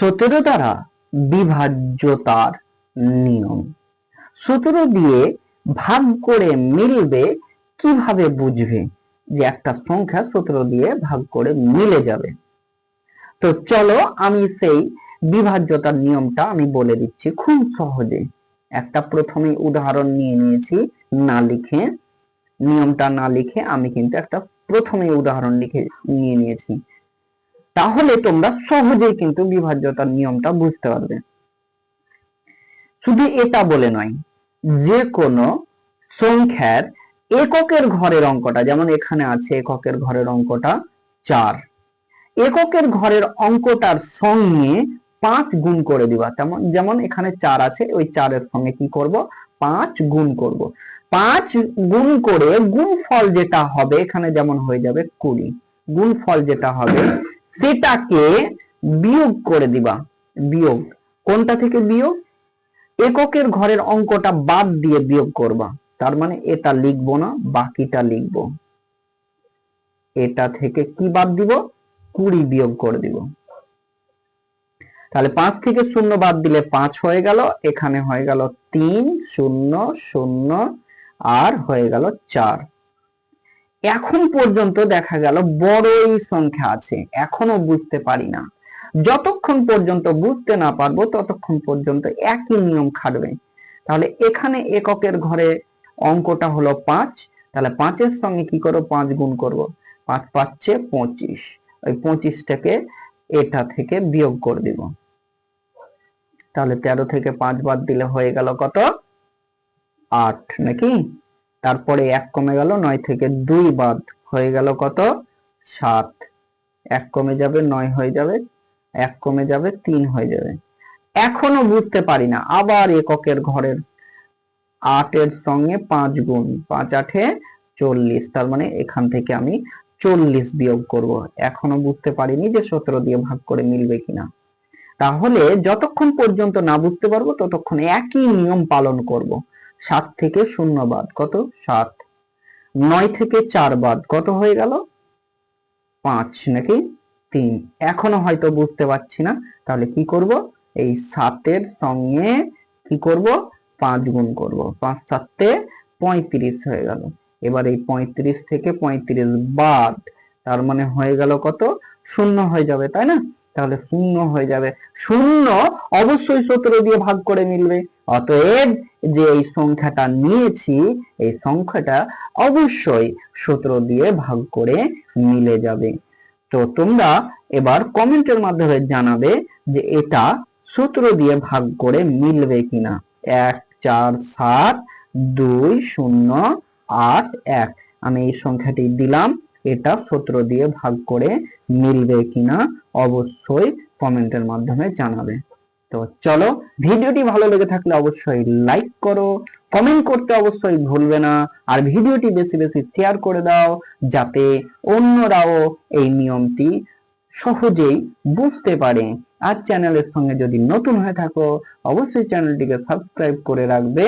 সতেরো দ্বারা বিভাজ্যতার নিয়ম। সতেরো দিয়ে ভাগ করে মিলবে কীভাবে বুঝবে? যে একটা সংখ্যা সতেরো দিয়ে ভাগ করে মিলে যাবে। তো চলো আমি সেই বিভাজ্যতার নিয়মটা আমি বলে দিচ্ছি খুব সহজে। একটা প্রথমে উদাহরণ নিয়ে নিয়েছি, না লিখে। নিয়মটা না লিখে আমি কিন্তু একটা প্রথমে উদাহরণ লিখে নিয়ে নিয়েছি। তাহলে তোমরা সহজেই কিন্তু বিভাজ্যতার নিয়মটা বুঝতে পারবে। শুধু এটা বলে নয়, যে কোনো সংখ্যার এককের ঘরের অঙ্কটা, যেমন এখানে আছে এককের ঘরের অঙ্কটা চার, এককের ঘরের অঙ্কটার সঙ্গে পাঁচ গুণ করে দিবা। তেমন, যেমন এখানে চার আছে, ওই চারের সঙ্গে কি করব? পাঁচ গুণ করব। পাঁচ গুণ করে গুণ ফল যেটা হবে, এখানে যেমন হয়ে যাবে কুড়ি গুণ ফল যেটা হবে সেটাকে বিয়োগ করে দিবা। বিয়োগ। কোনটা থেকে বিয়োগ? এককের ঘরের অঙ্কটা বাদ দিয়ে বিয়োগ করবা। তার মানে এটা লিখব না, বাকিটা লিখব। এটা থেকে কি বাদ দিব? কুড়ি বিয়োগ করে দিব। তাহলে পাঁচ থেকে শূন্য বাদ দিলে পাঁচ হয়ে গেল, এখানে হয়ে গেল তিন, শূন্য শূন্য, আর হয়ে গেল চার। এখন পর্যন্ত দেখা গেল বড়ই সংখ্যা আছে, এখনও বুঝতে পারি না। যতক্ষণ পর্যন্ত বুঝতে না পারব, ততক্ষণ পর্যন্ত একই নিয়ম খাটবে। তাহলে এখানে এককের ঘরে অঙ্কটা হলো পাঁচ, তাহলে পাঁচের সঙ্গে কি করব? পাঁচ গুণ করব। পাঁচ পাচ্ছে পঁচিশ। ওই পঁচিশটাকে এটা থেকে বিয়োগ করে দিব। তাহলে তেরো থেকে পাঁচ বাদ দিলে হয়ে গেল কত? আট, নাকি? তারপরে এক কমে গেল নয় থেকে দুই বাদ হয়ে গেল কত? সাত। এক কমে যাবে নয় হয়ে যাবে, এক কমে যাবে তিন হয়ে যাবে। এখনও বুঝতে পারি না, আবার এককের ঘরের আটের সঙ্গে পাঁচ গুণ, পাঁচ আঠে চল্লিশ, তার মানে এখান থেকে আমি চল্লিশ বিয়োগ করব। এখনও বুঝতে পারিনি যে সতেরো দিয়ে ভাগ করে মিলবে কিনা। তাহলে যতক্ষণ পর্যন্ত না বুঝতে পারব, ততক্ষণ একই নিয়ম পালন করব। সাত থেকে শূন্য বাদ, কত? সাত। নয় থেকে চার বাদ, কত হয়ে গেল? পাঁচ নাকি? তিন। এখনও হয়তো বুঝতে পারছি না, তাহলে কি করব? এই সাতের সঙ্গে কি করব? পাঁচ গুণ করব। পাঁচ সাতে পঁয়ত্রিশ হয়ে গেল। এবার এই পঁয়ত্রিশ থেকে পঁয়ত্রিশ বাদ, তার মানে হয়ে গেল কত? শূন্য হয়ে যাবে, তাই না? তাহলে শূন্য হয়ে যাবে। শূন্য অবশ্যই সতেরো দিয়ে ভাগ করে মিলবে। অতএব যে এই সংখ্যাটা নিয়েছি, এই সংখ্যাটা অবশ্যই সতেরো দিয়ে ভাগ করে মিলে যাবে। তো তোমরা এবার কমেন্টের মাধ্যমে জানাবে যে এটা সতেরো দিয়ে ভাগ করে মিলবে কিনা। এক, চার, সাত, দুই, শূন্য, আট, এক। আমি এই সংখ্যাটি দিলাম, এটা সতেরো দিয়ে ভাগ করে মিলবে কিনা অবশ্যই কমেন্টের মাধ্যমে জানাবে। তো চলো ভিডিওটি ভালো লেগে থাকলে অবশ্যই লাইক করো কমেন্ট করতে অবশ্যই ভুলবে না, আর ভিডিওটি বেশি বেশি শেয়ার করে দাও যাতে অন্যরাও এই নিয়মটি সহজেই বুঝতে পারে। আর চ্যানেলের সঙ্গে যদি নতুন হয়ে থাকো, অবশ্যই চ্যানেলটিকে সাবস্ক্রাইব করে রাখবে।